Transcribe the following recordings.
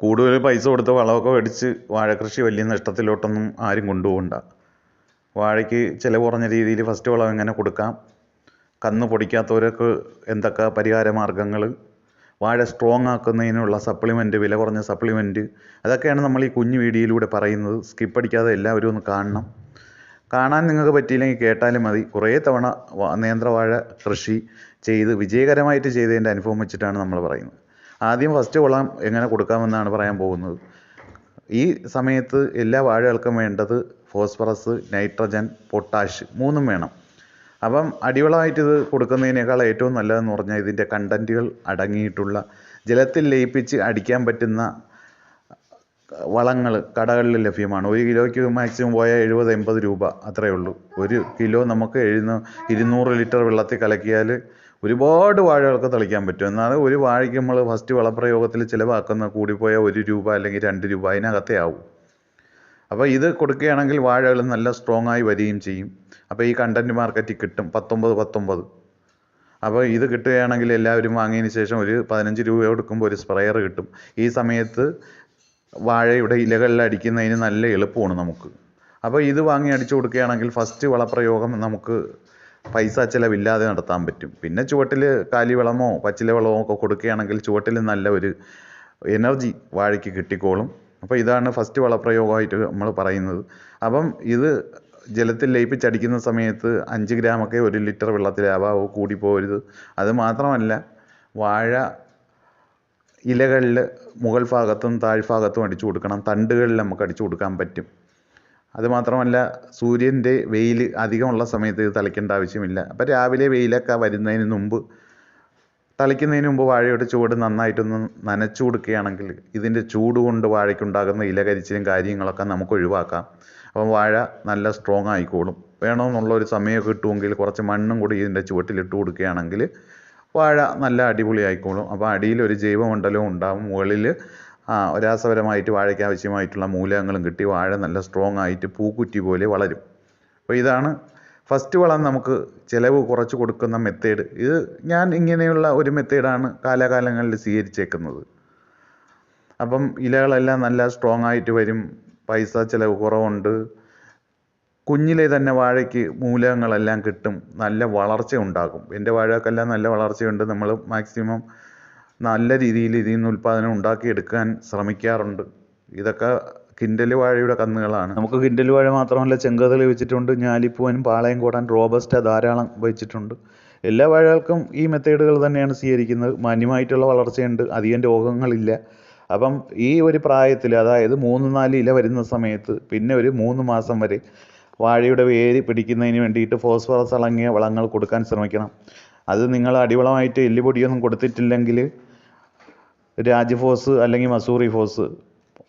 കൂടുതൽ പൈസ കൊടുത്ത് വളമൊക്കെ മേടിച്ച് വാഴക്കൃഷി വലിയ നഷ്ടത്തിലോട്ടൊന്നും ആരും കൊണ്ടുപോകണ്ട. വാഴയ്ക്ക് ചിലവ് കുറഞ്ഞ രീതിയിൽ ഫസ്റ്റ് വളം എങ്ങനെ കൊടുക്കാം? കന്ന് പൊടിക്കാത്തവരൊക്കെ എന്തൊക്കെ പരിഹാര മാർഗങ്ങൾ വാഴ സ്ട്രോങ് ആക്കുന്നതിനുള്ള സപ്ലിമെന്റ് വില കുറഞ്ഞ സപ്ലിമെന്റ് അതൊക്കെയാണ് നമ്മൾ ഈ കുഞ്ഞു വീഡിയോയിലൂടെ പറയുന്നത്. സ്കിപ്പ് അടിക്കാതെ എല്ലാവരും ഒന്ന് കാണണം. കാണാൻ നിങ്ങൾക്ക് പറ്റിയില്ലെങ്കിൽ കേട്ടാലും മതി. കുറേ തവണ നേന്ത്രവാഴ കൃഷി ചെയ്ത് വിജയകരമായിട്ട് ചെയ്തതിന്റെ അനുഭവം വെച്ചിട്ടാണ് നമ്മൾ പറയുന്നത്. ആദ്യം ഫസ്റ്റ് വളം എങ്ങനെ കൊടുക്കാമെന്നാണ് പറയാൻ പോകുന്നത്. ഈ സമയത്ത് എല്ലാ വാഴകൾക്കും വേണ്ടത് ഫോസ്ഫറസ് നൈട്രജൻ പൊട്ടാഷ് മൂന്നും വേണം. അപ്പം അടിവളമായിട്ട് ഇത് കൊടുക്കുന്നതിനേക്കാൾ ഏറ്റവും നല്ലതെന്ന് പറഞ്ഞാൽ ഇതിന്റെ കണ്ടന്റുകൾ അടങ്ങിയിട്ടുള്ള ജലത്തിൽ ലയിപ്പിച്ച് അടിക്കാൻ പറ്റുന്ന വളങ്ങൾ കടകളിൽ ലഭ്യമാണ്. ഒരു കിലോയ്ക്ക് മാക്സിമം പോയാൽ എഴുപത് എൺപത് രൂപ അത്രയേ ഉള്ളൂ. ഒരു കിലോ നമുക്ക് എഴുന്ന ഇരുന്നൂറ് ലിറ്റർ വെള്ളത്തിൽ കലക്കിയാൽ ഒരുപാട് വാഴകൾക്ക് തളിക്കാൻ പറ്റും. എന്നാൽ ഒരു വാഴയ്ക്ക് നമ്മൾ ഫസ്റ്റ് വളപ്രയോഗത്തിൽ ചിലവാക്കുന്ന കൂടിപ്പോയാൽ ഒരു രൂപ അല്ലെങ്കിൽ രണ്ട് രൂപ അതിനകത്തേ ആവും. അപ്പോൾ ഇത് കൊടുക്കുകയാണെങ്കിൽ വാഴകൾ നല്ല സ്ട്രോങ് ആയി വരികയും ചെയ്യും. അപ്പോൾ ഈ കണ്ടന്റ് മാർക്കറ്റിൽ കിട്ടും. പത്തൊമ്പത് പത്തൊമ്പത്. അപ്പോൾ ഇത് കിട്ടുകയാണെങ്കിൽ എല്ലാവരും വാങ്ങിയതിന് ശേഷം ഒരു പതിനഞ്ച് രൂപ കൊടുക്കുമ്പോൾ ഒരു സ്പ്രെയർ കിട്ടും. ഈ സമയത്ത് വാഴയുടെ ഇലകളിൽ അടിക്കുന്നതിന് നല്ല എളുപ്പമാണ് നമുക്ക്. അപ്പോൾ ഇത് വാങ്ങി അടിച്ചു കൊടുക്കുകയാണെങ്കിൽ ഫസ്റ്റ് വളപ്രയോഗം നമുക്ക് പൈസ ചിലവില്ലാതെ നടത്താൻ പറ്റും. പിന്നെ ചുവട്ടിൽ കാലിവളമോ പച്ചില വളമോ ഒക്കെ കൊടുക്കുകയാണെങ്കിൽ ചുവട്ടിൽ നല്ല ഒരു എനർജി വാഴയ്ക്ക് കിട്ടിക്കോളും. അപ്പോൾ ഇതാണ് ഫസ്റ്റ് വളപ്രയോഗമായിട്ട് നമ്മൾ പറയുന്നത്. അപ്പം ഇത് ജലത്തിൽ ലയിപ്പിച്ചടിക്കുന്ന സമയത്ത് അഞ്ച് ഗ്രാമൊക്കെ ഒരു ലിറ്റർ വെള്ളത്തിലാവാവോ കൂടിപ്പോരുത് അത് മാത്രമല്ല വാഴ ഇലകളിൽ മുകൾ ഭാഗത്തും താഴ്ഭാഗത്തും അടിച്ചു കൊടുക്കണം. തണ്ടുകളിൽ നമുക്ക് അടിച്ചു കൊടുക്കാൻ പറ്റും. അത് മാത്രമല്ല സൂര്യന്റെ വെയിൽ അധികമുള്ള സമയത്ത് ഇത് തളിക്കേണ്ട ആവശ്യമില്ല. അപ്പോൾ രാവിലെ വെയിലൊക്കെ വരുന്നതിന് മുമ്പ് തളിക്കുന്നതിന് മുമ്പ് വാഴയുടെ ചുവട് നന്നായിട്ടൊന്ന് നനച്ചു കൊടുക്കുകയാണെങ്കിൽ ഇതിന്റെ ചൂട് കൊണ്ട് വാഴയ്ക്കുണ്ടാകുന്ന ഇലകരിച്ചിലും കാര്യങ്ങളൊക്കെ നമുക്ക് ഒഴിവാക്കാം. അപ്പം വാഴ നല്ല സ്ട്രോങ് ആയിക്കോളും. വേണമെന്നുള്ള ഒരു സമയം കിട്ടുമെങ്കിൽ കുറച്ച് മണ്ണും കൂടി ഇതിന്റെ ചുവട്ടിലിട്ട് കൊടുക്കുകയാണെങ്കിൽ വാഴ നല്ല അടിപൊളി ആയിക്കോളും അപ്പോൾ അടിയിൽ ഒരു ജൈവമണ്ഡലവും ഉണ്ടാവും. മുകളിൽ രാസപരമായിട്ട് വാഴയ്ക്ക് ആവശ്യമായിട്ടുള്ള മൂലകങ്ങളും കിട്ടി. വാഴ നല്ല സ്ട്രോങ് ആയിട്ട് പൂക്കുറ്റി പോലെ വളരും. അപ്പോൾ ഇതാണ് ഫസ്റ്റ് വളം നമുക്ക് ചിലവ് കുറച്ച് കൊടുക്കുന്ന മെത്തേഡ് ഇത് ഞാൻ ഇങ്ങനെയുള്ള ഒരു മെത്തേഡാണ് കാലാകാലങ്ങളിൽ സ്വീകരിച്ചേക്കുന്നത്. അപ്പം ഇലകളെല്ലാം നല്ല സ്ട്രോങ് ആയിട്ട് വരും. പൈസ ചിലവ് കുറവുണ്ട്. കുഞ്ഞിലെ തന്നെ വാഴയ്ക്ക് മൂലകങ്ങളെല്ലാം കിട്ടും. നല്ല വളർച്ച ഉണ്ടാകും എന്റെ വാഴകൾക്കെല്ലാം നല്ല വളർച്ചയുണ്ട്. നമ്മൾ മാക്സിമം നല്ല രീതിയിൽ ഇതിൽ നിന്ന് ഉൽപ്പാദനം ഉണ്ടാക്കിയെടുക്കാൻ ശ്രമിക്കാറുണ്ട്. ഇതൊക്കെ കിൻഡൽ വാഴയുടെ കന്നുകളാണ്. നമുക്ക് കിൻഡൽ വാഴ മാത്രമല്ല ചെങ്കതളി വെച്ചിട്ടുണ്ട് ഞാലിപ്പൂവനും പാളയം കൂടാൻ റോബസ്റ്റ ധാരാളം വെച്ചിട്ടുണ്ട്. എല്ലാ വാഴകൾക്കും ഈ മെത്തേഡുകൾ തന്നെയാണ് സ്വീകരിക്കുന്നത്. മാന്യമായിട്ടുള്ള വളർച്ചയുണ്ട് അധികം രോഗങ്ങളില്ല. അപ്പം ഈ ഒരു പ്രായത്തിൽ അതായത് മൂന്ന് നാല് ഇല വരുന്ന സമയത്ത് പിന്നെ ഒരു മൂന്ന് മാസം വരെ വാഴയുടെ വേര് പിടിക്കുന്നതിന് വേണ്ടിയിട്ട് ഫോസ്ഫറസ് അടങ്ങിയ വളങ്ങൾ കൊടുക്കാൻ ശ്രമിക്കണം. അത് നിങ്ങൾ അടിവളമായിട്ട് എല്ലുപൊടിയൊന്നും കൊടുത്തിട്ടില്ലെങ്കിൽ രാജ്ഫോസ് അല്ലെങ്കിൽ മസൂറി ഫോസ്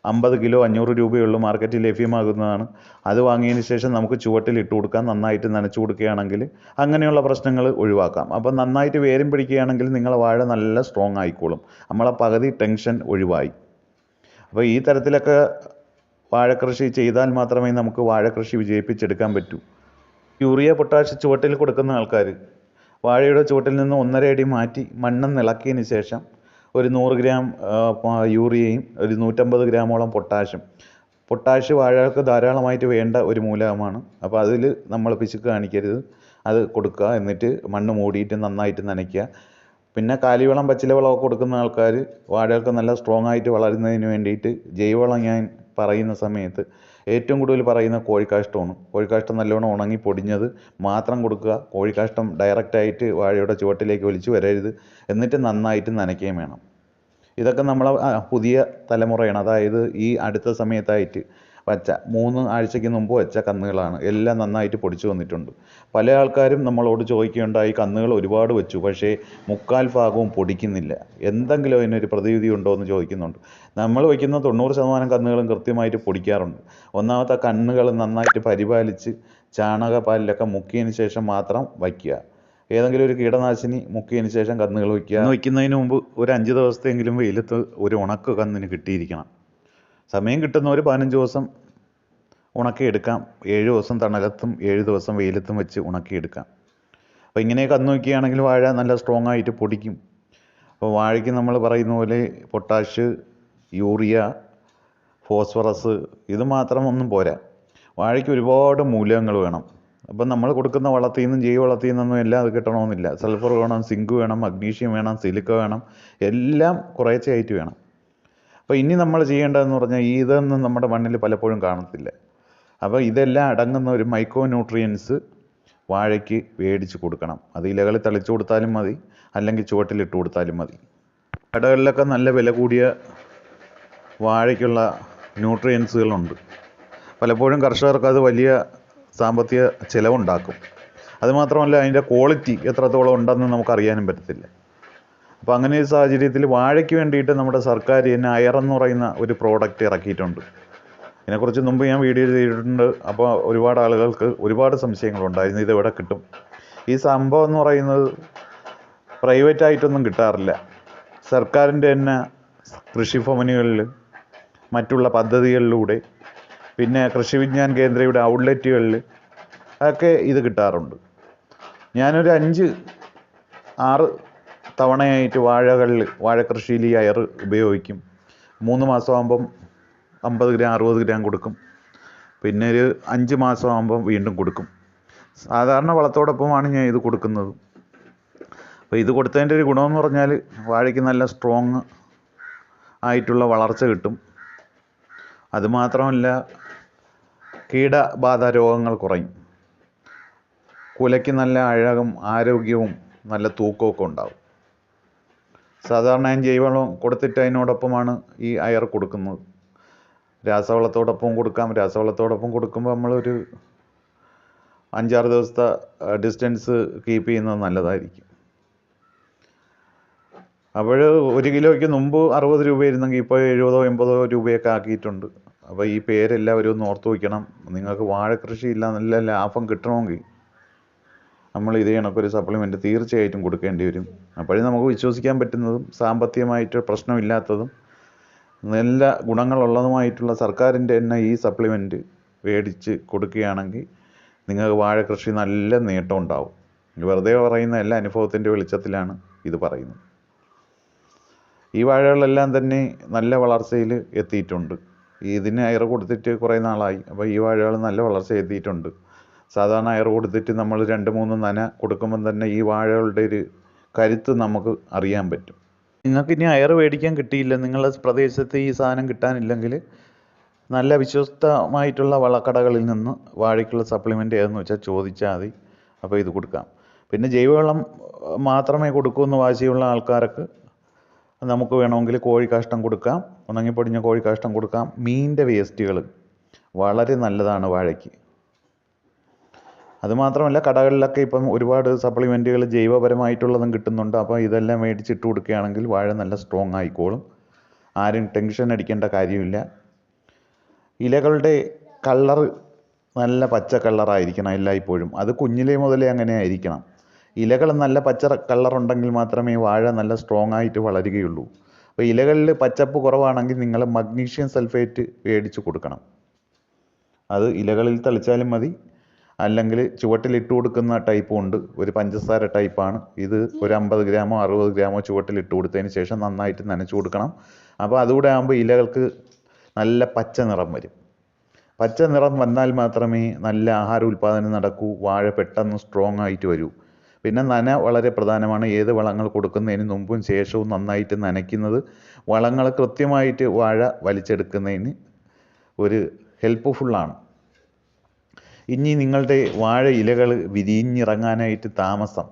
അമ്പത് കിലോ അഞ്ഞൂറ് രൂപയുള്ളൂ മാർക്കറ്റിൽ ലഭ്യമാകുന്നതാണ്. അത് വാങ്ങിയതിന് ശേഷം നമുക്ക് ചുവട്ടിൽ ഇട്ട് കൊടുക്കാം. നന്നായിട്ട് നനച്ചു കൊടുക്കുകയാണെങ്കിൽ അങ്ങനെയുള്ള പ്രശ്നങ്ങൾ ഒഴിവാക്കാം. അപ്പം നന്നായിട്ട് വേരും പിടിക്കുകയാണെങ്കിൽ നിങ്ങളെ വാഴ നല്ല സ്ട്രോങ് ആയിക്കോളും. നമ്മളെ പകുതി ടെൻഷൻ ഒഴിവായി. അപ്പോൾ ഈ തരത്തിലൊക്കെ വാഴക്കൃഷി ചെയ്താൽ മാത്രമേ നമുക്ക് വാഴക്കൃഷി വിജയിപ്പിച്ചെടുക്കാൻ പറ്റൂ. യൂറിയ പൊട്ടാഷ് ചുവട്ടിൽ കൊടുക്കുന്ന ആൾക്കാർ വാഴയുടെ ചുവട്ടിൽ നിന്ന് ഒന്നര അടി മാറ്റി മണ്ണ് ഇളക്കിയതിന് ശേഷം ഒരു നൂറ് ഗ്രാം യൂറിയയും ഒരു നൂറ്റമ്പത് ഗ്രാമോളം പൊട്ടാഷും പൊട്ടാഷ് വാഴകൾക്ക് ധാരാളമായിട്ട് വേണ്ട ഒരു മൂലകമാണ്. അപ്പോൾ അതിൽ നമ്മൾ പിശുക്ക് കാണിക്കരുത്. അത് കൊടുക്കുക എന്നിട്ട് മണ്ണ് മൂടിയിട്ട് നന്നായിട്ട് നനയ്ക്കുക. പിന്നെ കാലിവളം പച്ചില വളമൊക്കെ കൊടുക്കുന്ന ആൾക്കാർ വാഴകൾക്ക് നല്ല സ്ട്രോങ് ആയിട്ട് വളരുന്നതിന് വേണ്ടിയിട്ട് ജൈവവളം ഞാൻ പറയുന്ന സമയത്ത് ഏറ്റവും കൂടുതൽ പറയുന്ന കോഴിക്കാഷ്ടമാണ്. കോഴിക്കാഷ്ടം നല്ലോണം ഉണങ്ങി പൊടിഞ്ഞത് മാത്രം കൊടുക്കുക. കോഴിക്കാഷ്ടം ഡയറക്റ്റായിട്ട് വാഴയുടെ ചുവട്ടിലേക്ക് ഒലിച്ചു വരരുത്. എന്നിട്ട് നന്നായിട്ട് നനയ്ക്കുകയും വേണം. ഇതൊക്കെ നമ്മളെ പുതിയ തലമുറയാണ്. അതായത് ഈ അടുത്ത സമയത്തായിട്ട് വച്ച മൂന്ന് ആഴ്ചയ്ക്ക് മുമ്പ് വെച്ച കന്നുകളാണ്. എല്ലാം നന്നായിട്ട് പൊടിച്ചു വന്നിട്ടുണ്ട്. പല ആൾക്കാരും നമ്മളോട് ചോദിക്കുകയുണ്ടായി കന്നുകൾ ഒരുപാട് വെച്ചു പക്ഷേ മുക്കാൽ ഭാഗവും പൊടിക്കുന്നില്ല. എന്തെങ്കിലും അതിനൊരു പ്രതിവിധി ഉണ്ടോ? എന്ന് ചോദിക്കുന്നുണ്ട്. നമ്മൾ വയ്ക്കുന്ന തൊണ്ണൂറ് ശതമാനം കന്നുകളും കൃത്യമായിട്ട് പൊടിക്കാറുണ്ട്. ഒന്നാമത്തെ കന്നുകൾ നന്നായിട്ട് പരിപാലിച്ച് ചാണകപ്പാലിലൊക്കെ മുക്കിയതിന് ശേഷം മാത്രം വയ്ക്കുക. ഏതെങ്കിലും ഒരു കീടനാശിനി മുക്കിയതിന് ശേഷം കന്നുകൾ വയ്ക്കുക. കന്ന് വയ്ക്കുന്നതിന് മുമ്പ് ഒരു അഞ്ച് ദിവസത്തെങ്കിലും വെയിലത്ത് ഒരു ഉണക്ക് കന്നിന് കിട്ടിയിരിക്കണം. സമയം കിട്ടുന്ന ഒരു പതിനഞ്ച് ദിവസം ഉണക്കിയെടുക്കാം ഏഴ് ദിവസം തണലത്തും ഏഴ് ദിവസം വെയിലത്തും വെച്ച് ഉണക്കിയെടുക്കാം അപ്പോൾ ഇങ്ങനെയൊക്കെ അന്ന് നോക്കുകയാണെങ്കിൽ വാഴ നല്ല സ്ട്രോങ് ആയിട്ട് പൊടിക്കും. അപ്പോൾ വാഴയ്ക്ക് നമ്മൾ പറയുന്ന പോലെ പൊട്ടാഷ് യൂറിയ ഫോസ്ഫറസ് ഇത് മാത്രം ഒന്നും പോരാ. വാഴയ്ക്ക് ഒരുപാട് മൂലകങ്ങൾ വേണം. അപ്പം നമ്മൾ കൊടുക്കുന്ന വളത്തിൽ നിന്നും ജൈവ വളത്തിൽ നിന്നൊന്നും എല്ലാം അത് കിട്ടണമെന്നില്ല. സൾഫർ വേണം സിങ്ക് വേണം മഗ്നീഷ്യം വേണം സിലിക്ക വേണം എല്ലാം കുറേശ്ശെ ആയിട്ട് വേണം. അപ്പോൾ ഇനി നമ്മൾ ചെയ്യേണ്ടതെന്ന് പറഞ്ഞാൽ ഇതൊന്നും നമ്മുടെ മണ്ണിൽ പലപ്പോഴും കാണത്തില്ല. അപ്പോൾ ഇതെല്ലാം അടങ്ങുന്ന ഒരു മൈക്രോ ന്യൂട്രിയൻസ് വാഴയ്ക്ക് വേടിച്ച് കൊടുക്കണം. അത് ഇലകളിൽ തളിച്ചു കൊടുത്താലും മതി അല്ലെങ്കിൽ ചുവട്ടിലിട്ട് കൊടുത്താലും മതി. കടകളിലൊക്കെ നല്ല വില കൂടിയ വാഴയ്ക്കുള്ള ന്യൂട്രിയൻസുകളുണ്ട്. പലപ്പോഴും കർഷകർക്ക് അത് വലിയ സാമ്പത്തിക ചിലവുണ്ടാക്കും. അതുമാത്രമല്ല അതിന്റെ ക്വാളിറ്റി എത്രത്തോളം ഉണ്ടെന്ന് നമുക്കറിയാനും പറ്റത്തില്ല. അപ്പോൾ അങ്ങനെ ഒരു സാഹചര്യത്തിൽ വാഴയ്ക്ക് വേണ്ടിയിട്ട് നമ്മുടെ സർക്കാർ തന്നെ അയറെന്ന് പറയുന്ന ഒരു പ്രോഡക്റ്റ് ഇറക്കിയിട്ടുണ്ട്. ഇതിനെക്കുറിച്ച് മുമ്പ് ഞാൻ വീഡിയോ ചെയ്തിട്ടുണ്ട്. അപ്പോൾ ഒരുപാട് ആളുകൾക്ക് ഒരുപാട് സംശയങ്ങളുണ്ടായിരുന്നു ഇത് എവിടെ കിട്ടും? ഈ സംഭവം എന്ന് പറയുന്നത് പ്രൈവറ്റ് ആയിട്ടൊന്നും കിട്ടാറില്ല. സർക്കാരിന്റെ തന്നെ കൃഷിഭവനുകളിൽ മറ്റുള്ള പദ്ധതികളിലൂടെ പിന്നെ കൃഷി വിജ്ഞാൻ കേന്ദ്രയുടെ ഔട്ട്ലെറ്റുകളിൽ ഒക്കെ ഇത് കിട്ടാറുണ്ട്. ഞാനൊരു അഞ്ച് ആറ് തവണയായിട്ട് വാഴകളിൽ വാഴക്കൃഷിയിൽ ഈ അയർ ഉപയോഗിക്കും. മൂന്ന് മാസമാകുമ്പം അമ്പത് ഗ്രാം അറുപത് ഗ്രാം കൊടുക്കും. പിന്നെ ഒരു അഞ്ച് മാസമാകുമ്പം വീണ്ടും കൊടുക്കും. സാധാരണ വളത്തോടൊപ്പമാണ് ഞാൻ ഇത് കൊടുക്കുന്നത്. അപ്പോൾ ഇത് കൊടുത്തതിന്റെ ഒരു ഗുണമെന്ന് പറഞ്ഞാൽ വാഴയ്ക്ക് നല്ല സ്ട്രോങ് ആയിട്ടുള്ള വളർച്ച കിട്ടും. അതുമാത്രമല്ല കീടബാധ രോഗങ്ങൾ കുറയും. കുലയ്ക്ക് നല്ല അഴകും ആരോഗ്യവും നല്ല തൂക്കമൊക്കെ ഉണ്ടാവും. സാധാരണ ജൈവവളം കൊടുത്തിട്ട് അതിനോടൊപ്പമാണ് ഈ അയർ കൊടുക്കുന്നത്. രാസവളത്തോടൊപ്പം കൊടുക്കാം. രാസവളത്തോടൊപ്പം കൊടുക്കുമ്പോൾ നമ്മളൊരു അഞ്ചാറ് ദിവസത്തെ ഡിസ്റ്റൻസ് കീപ്പ് ചെയ്യുന്നത് നല്ലതായിരിക്കും. അപ്പോൾ ഒരു കിലോയ്ക്ക് മുമ്പ് അറുപത് രൂപയായിരുന്നെങ്കിൽ ഇപ്പോൾ എഴുപതോ എൺപതോ രൂപയൊക്കെ ആക്കിയിട്ടുണ്ട്. അപ്പോൾ ഈ പേരെല്ലാവരും ഒന്ന് ഓർത്ത് വയ്ക്കണം. നിങ്ങൾക്ക് വാഴ കൃഷി ഇല്ല നല്ല ലാഭം കിട്ടണമെങ്കിൽ നമ്മൾ ഇത് കണക്കൊരു സപ്ലിമെന്റ് തീർച്ചയായിട്ടും കൊടുക്കേണ്ടി വരും. അപ്പോഴേ നമുക്ക് വിശ്വസിക്കാൻ പറ്റുന്നതും സാമ്പത്തികമായിട്ട് പ്രശ്നമില്ലാത്തതും നല്ല ഗുണങ്ങളുള്ളതുമായിട്ടുള്ള സർക്കാരിന്റെ തന്നെ ഈ സപ്ലിമെന്റ് മേടിച്ച് കൊടുക്കുകയാണെങ്കിൽ നിങ്ങൾക്ക് വാഴ കൃഷി നല്ല നേട്ടം ഉണ്ടാവും. വെറുതെ പറയുന്ന എല്ലാ അനുഭവത്തിന്റെ വെളിച്ചത്തിലാണ് ഇത് പറയുന്നത്. ഈ വാഴകളെല്ലാം തന്നെ നല്ല വളർച്ചയിൽ എത്തിയിട്ടുണ്ട്. ഇതിന് അയർ കൊടുത്തിട്ട് കുറേ നാളായി. അപ്പോൾ ഈ വാഴകൾ നല്ല വളർച്ച എത്തിയിട്ടുണ്ട്. സാധാരണ അയർ കൊടുത്തിട്ട് നമ്മൾ രണ്ട് മൂന്ന് നന കൊടുക്കുമ്പം തന്നെ ഈ വാഴകളുടെ ഒരു കരുത്ത് നമുക്ക് അറിയാൻ പറ്റും. നിങ്ങൾക്ക് ഇനി അയർ മേടിക്കാൻ കിട്ടിയില്ല നിങ്ങളുടെ പ്രദേശത്ത് ഈ സാധനം കിട്ടാനില്ലെങ്കിൽ നല്ല വിശ്വസ്തമായിട്ടുള്ള വളക്കടകളിൽ നിന്ന് വാഴയ്ക്കുള്ള സപ്ലിമെന്റ് ഏതെന്ന് വെച്ചാൽ ചോദിച്ചാൽ മതി. അപ്പോൾ ഇത് കൊടുക്കാം. പിന്നെ ജൈവവളം മാത്രമേ കൊടുക്കൂ എന്ന് വാശിയുള്ള ആൾക്കാർക്ക് നമുക്ക് വേണമെങ്കിൽ കോഴി കോഴിക്കാഷ്ടം കൊടുക്കാം. ഉണങ്ങിപ്പൊടിഞ്ഞ കോഴിക്കാഷ്ടം കൊടുക്കാം. മീനിന്റെ വേസ്റ്റുകൾ വളരെ നല്ലതാണ് വാഴയ്ക്ക്. അതുമാത്രമല്ല കടകളിലൊക്കെ ഇപ്പം ഒരുപാട് സപ്ലിമെന്റുകൾ ജൈവപരമായിട്ടുള്ളതും കിട്ടുന്നുണ്ട്. അപ്പോൾ ഇതെല്ലാം മേടിച്ചിട്ട് കൊടുക്കുകയാണെങ്കിൽ വാഴ നല്ല സ്ട്രോങ് ആയിക്കോളും. ആരും ടെൻഷൻ അടിക്കേണ്ട കാര്യമില്ല. ഇലകളുടെ കളർ നല്ല പച്ച കളറായിരിക്കണം എല്ലായ്പ്പോഴും. അത് കുഞ്ഞിലേ മുതലേ അങ്ങനെ ആയിരിക്കണം. ഇലകൾ നല്ല പച്ച കളറുണ്ടെങ്കിൽ മാത്രമേ വാഴ നല്ല സ്ട്രോങ് ആയിട്ട് വളരുകയുള്ളൂ. അപ്പോൾ ഇലകളിൽ പച്ചപ്പ് കുറവാണെങ്കിൽ നിങ്ങൾ മഗ്നീഷ്യം സൾഫേറ്റ് മേടിച്ച് കൊടുക്കണം. അത് ഇലകളിൽ തളിച്ചാലും മതി. അല്ലെങ്കിൽ ചുവട്ടിലിട്ട് കൊടുക്കുന്ന ടൈപ്പും ഉണ്ട്. ഒരു പഞ്ചസാര ടൈപ്പാണ് ഇത് ഒരു അമ്പത് ഗ്രാമോ അറുപത് ഗ്രാമോ ചുവട്ടിലിട്ട് കൊടുത്തതിന് ശേഷം നന്നായിട്ട് നനച്ചു കൊടുക്കണം. അപ്പോൾ അതുകൂടെ ആകുമ്പോൾ ഇലകൾക്ക് നല്ല പച്ച നിറം വരും. പച്ച നിറം വന്നാൽ മാത്രമേ നല്ല ആഹാര ഉൽപ്പാദനം നടക്കൂ. വാഴ പെട്ടെന്ന് സ്ട്രോങ് ആയിട്ട് വരൂ. പിന്നെ നന വളരെ പ്രധാനമാണ്. ഏത് വളങ്ങൾ കൊടുക്കുന്നതിന് മുമ്പും ശേഷവും നന്നായിട്ട് നനയ്ക്കുന്നത്. വളങ്ങൾ കൃത്യമായിട്ട് വാഴ വലിച്ചെടുക്കുന്നതിന് ഒരു ഹെൽപ്പ്ഫുള്ളാണ് ഇനി നിങ്ങളുടെ വാഴ ഇലകൾ വിരിഞ്ഞിറങ്ങാനായിട്ട് താമസം.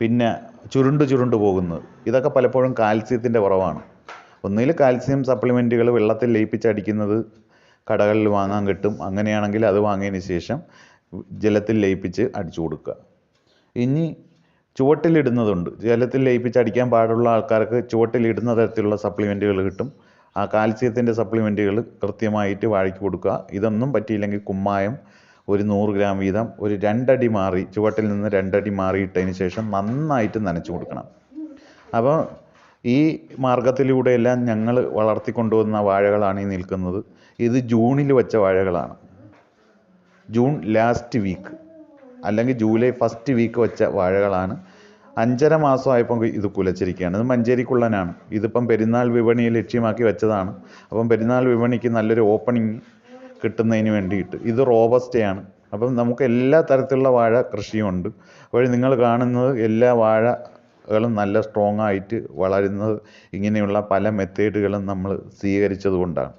പിന്നെ ചുരുണ്ട് ചുരുണ്ട് പോകുന്നത് ഇതൊക്കെ പലപ്പോഴും കാൽസ്യത്തിന്റെ കുറവാണ്. ഒന്നുകിൽ കാൽസ്യം സപ്ലിമെന്റുകൾ വെള്ളത്തിൽ ലയിപ്പിച്ചടിക്കുന്നത് കടകളിൽ വാങ്ങാൻ കിട്ടും. അങ്ങനെയാണെങ്കിൽ അത് വാങ്ങിയതിന് ശേഷം ജലത്തിൽ ലയിപ്പിച്ച് അടിച്ചു കൊടുക്കുക. ഇനി ചുവട്ടിലിടുന്നതുണ്ട്. ജലത്തിൽ ലയിപ്പിച്ച് അടിക്കാൻ പാടുള്ള ആൾക്കാർക്ക് ചുവട്ടിലിടുന്ന തരത്തിലുള്ള സപ്ലിമെന്റുകൾ കിട്ടും. ആ കാൽസ്യത്തിന്റെ സപ്ലിമെന്റുകൾ കൃത്യമായിട്ട് വാഴയ്ക്ക് കൊടുക്കുക. ഇതൊന്നും പറ്റിയില്ലെങ്കിൽ കുമ്മായം ഒരു നൂറ് ഗ്രാം വീതം ഒരു രണ്ടടി മാറി ചുവട്ടിൽ നിന്ന് രണ്ടടി മാറിയിട്ടതിന് ശേഷം നന്നായിട്ട് നനച്ചു കൊടുക്കണം. അപ്പോൾ ഈ മാർഗത്തിലൂടെയെല്ലാം ഞങ്ങൾ വളർത്തിക്കൊണ്ടുവന്ന വാഴകളാണ് ഈ നിൽക്കുന്നത്. ഇത് ജൂണിൽ വെച്ച വാഴകളാണ്. ജൂൺ ലാസ്റ്റ് വീക്ക് അല്ലെങ്കിൽ ജൂലൈ ഫസ്റ്റ് വീക്ക് വെച്ച വാഴകളാണ്. അഞ്ചര മാസമായപ്പോൾ ഇത് കുലച്ചിരിക്കുകയാണ്. ഇത് മഞ്ചേരിക്കുള്ളനാണ് ഇതിപ്പം പെരുന്നാൾ വിപണിയെ ലക്ഷ്യമാക്കി വെച്ചതാണ്. അപ്പം പെരുന്നാൾ വിപണിക്ക് നല്ലൊരു ഓപ്പണിങ് കിട്ടുന്നതിന് വേണ്ടിയിട്ട്. ഇത് റോബസ്റ്റയാണ് അപ്പം നമുക്ക് എല്ലാ തരത്തിലുള്ള വാഴ കൃഷിയുണ്ട് അപ്പോൾ നിങ്ങൾ കാണുന്നത് എല്ലാ വാഴകളും നല്ല സ്ട്രോങ് ആയിട്ട് വളരുന്നത് ഇങ്ങനെയുള്ള പല മെത്തേഡുകളും നമ്മൾ സ്വീകരിച്ചതുകൊണ്ടാണ്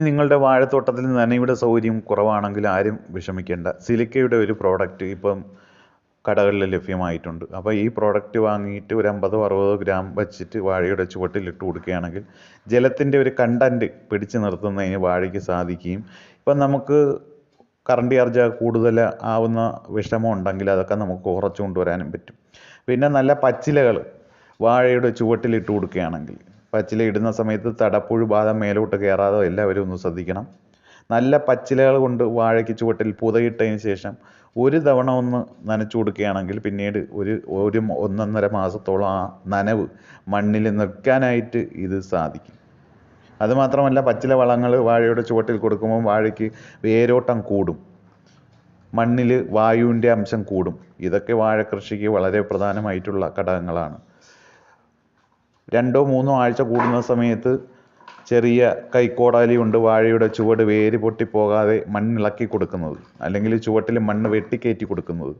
നിങ്ങളുടെ വാഴത്തോട്ടത്തിൽ നനയുടെ സൗകര്യം കുറവാണെങ്കിൽ ആരും വിഷമിക്കേണ്ട. സിലിക്കയുടെ ഒരു പ്രോഡക്റ്റ് ഇപ്പം കടകളിൽ ലഭ്യമായിട്ടുണ്ട്. അപ്പോൾ ഈ പ്രോഡക്റ്റ് വാങ്ങിയിട്ട് ഒരു അമ്പതോ അറുപതോ ഗ്രാം വെച്ചിട്ട് വാഴയുടെ ചുവട്ടിലിട്ട് കൊടുക്കുകയാണെങ്കിൽ ജലത്തിന്റെ ഒരു കണ്ടന്റ് പിടിച്ചു നിർത്തുന്നതിന് വാഴയ്ക്ക് സാധിക്കുകയും ഇപ്പം നമുക്ക് കറണ്ട് ചാർജ് കൂടുതൽ ആവുന്ന വിഷമം ഉണ്ടെങ്കിൽ അതൊക്കെ നമുക്ക് കുറച്ച് കൊണ്ടുവരാനും പറ്റും. പിന്നെ നല്ല പച്ചിലകൾ വാഴയുടെ ചുവട്ടിലിട്ട് കൊടുക്കുകയാണെങ്കിൽ പച്ചില ഇടുന്ന സമയത്ത് തടപ്പുഴു ബാധ മേലോട്ട് കയറാതെ എല്ലാവരും ഒന്ന് ശ്രദ്ധിക്കണം. നല്ല പച്ചിലകൾ കൊണ്ട് വാഴയ്ക്ക് ചുവട്ടിൽ പുതയിട്ടതിന് ശേഷം ഒരു തവണ ഒന്ന് നനച്ചു കൊടുക്കുകയാണെങ്കിൽ പിന്നീട് ഒരു ഒരു ഒന്നൊന്നര മാസത്തോളം ആ നനവ് മണ്ണിൽ നിൽക്കാനായിട്ട് ഇത് സാധിക്കും. അതുമാത്രമല്ല പച്ചില വളങ്ങൾ വാഴയുടെ ചുവട്ടിൽ കൊടുക്കുമ്പോൾ വാഴയ്ക്ക് വേരോട്ടം കൂടും. മണ്ണിൽ വായുവിന്റെ അംശം കൂടും. ഇതൊക്കെ വാഴ കൃഷിക്ക് വളരെ പ്രധാനമായിട്ടുള്ള ഘടകങ്ങളാണ്. രണ്ടോ മൂന്നോ ആഴ്ച കൂടുന്ന സമയത്ത് ചെറിയ കൈക്കോടാലി കൊണ്ട് വാഴയുടെ ചുവട് വേര് പൊട്ടിപ്പോകാതെ മണ്ണിളക്കി കൊടുക്കുന്നത്. അല്ലെങ്കിൽ ചുവട്ടിൽ മണ്ണ് വെട്ടിക്കയറ്റി കൊടുക്കുന്നത്.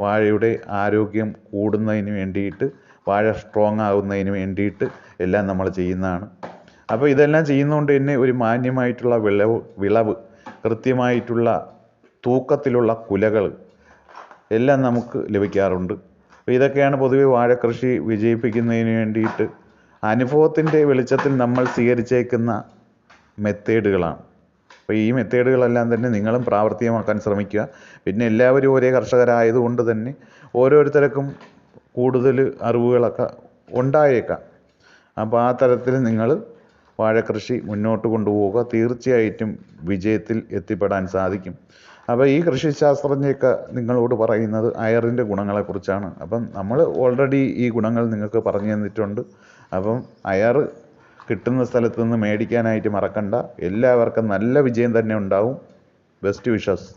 വാഴയുടെ ആരോഗ്യം കൂടുന്നതിന് വേണ്ടിയിട്ട് വാഴ സ്ട്രോങ് ആകുന്നതിന് വേണ്ടിയിട്ട് എല്ലാം നമ്മൾ ചെയ്യുന്നതാണ്. അപ്പോൾ ഇതെല്ലാം ചെയ്യുന്നതുകൊണ്ട് തന്നെ ഒരു മാന്യമായിട്ടുള്ള വിളവ് വിളവ് കൃത്യമായിട്ടുള്ള തൂക്കത്തിലുള്ള കുലകൾ എല്ലാം നമുക്ക് ലഭിക്കാറുണ്ട്. അപ്പോൾ ഇതൊക്കെയാണ് പൊതുവെ വാഴ കൃഷി വിജയിപ്പിക്കുന്നതിന് വേണ്ടിയിട്ട് അനുഭവത്തിന്റെ വെളിച്ചത്തിൽ നമ്മൾ സ്വീകരിച്ചേക്കുന്ന മെത്തേഡുകളാണ്. അപ്പോൾ ഈ മെത്തേഡുകളെല്ലാം തന്നെ നിങ്ങളും പ്രാവർത്തികമാക്കാൻ ശ്രമിക്കുക. പിന്നെ എല്ലാവരും ഒരേ കർഷകരായതുകൊണ്ട് തന്നെ ഓരോരുത്തർക്കും കൂടുതൽ അറിവുകളൊക്കെ ഉണ്ടായേക്കാം. അപ്പോൾ ആ തരത്തിൽ നിങ്ങൾ വാഴക്കൃഷി മുന്നോട്ട് കൊണ്ടുപോവുക. തീർച്ചയായിട്ടും വിജയത്തിൽ എത്തിപ്പെടാൻ സാധിക്കും. അപ്പോൾ ഈ കൃഷി ശാസ്ത്രജ്ഞയൊക്കെ നിങ്ങളോട് പറയുന്നത് അയറിന്റെ ഗുണങ്ങളെക്കുറിച്ചാണ്. അപ്പം നമ്മൾ ഓൾറെഡി ഈ ഗുണങ്ങൾ നിങ്ങൾക്ക് പറഞ്ഞു തന്നിട്ടുണ്ട്. അപ്പം അയാൾ കിട്ടുന്ന സ്ഥലത്ത് നിന്ന് മേടിക്കാനായിട്ട് മറക്കണ്ട. എല്ലാവർക്കും നല്ല വിജയം തന്നെ ഉണ്ടാവും. Best wishes